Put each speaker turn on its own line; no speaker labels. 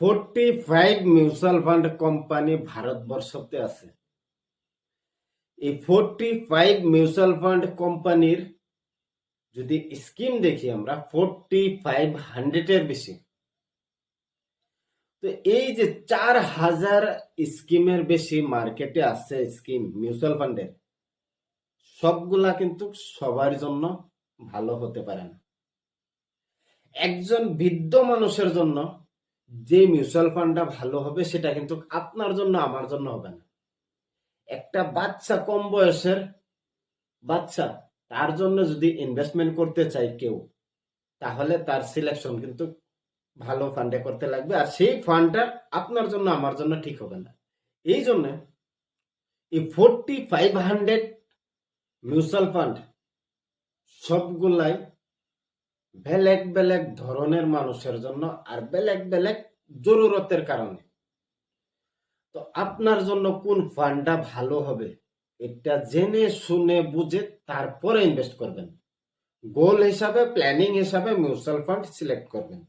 Forty five mutual fund company ভারতবর্ষতে আছে এই forty five mutual fund কোম্পানির যদি স্কিম দেখি আমরা ফোরটি ফাইভ হান্ড্রেডের বেশি তো এই যে চার হাজার স্কিমের বেশি মার্কেটে আছে স্কিম মিউচুয়াল ফান্ডের সবগুলা কিন্তু সবার জন্য ভালো হতে পারে না একজন বৃদ্ধ মানুষের জন্য যে মিউচুয়াল ফান্ডটা ভালো হবে, সেটা কিন্তু আপনার জন্য আমার জন্য হবে না। একটা বাচ্চা কম বয়সের বাচ্চা, তার জন্য যদি ইনভেস্টমেন্ট করতে চাই কেউ, তাহলে তার সিলেকশন কিন্তু ভালো ফান্ডে করতে লাগবে, আর সেই ফান্ডটা আপনার জন্য আমার জন্য ঠিক হবে না। এই জন্য এই forty five hundred mutual fund সবগুলাই বেলেগ বেলেগ ধরনের মানুষের জন্য আর বেলেগ বেলেগ জরুরতের কারণে। তো আপনার জন্য কোন ফান্ডটা ভালো হবে, এটা জেনে, শুনে, বুঝে তারপরে ইনভেস্ট করবেন। গোল হিসাবে প্ল্যানিং হিসাবে মিউচুয়াল ফান্ড সিলেক্ট করবেন।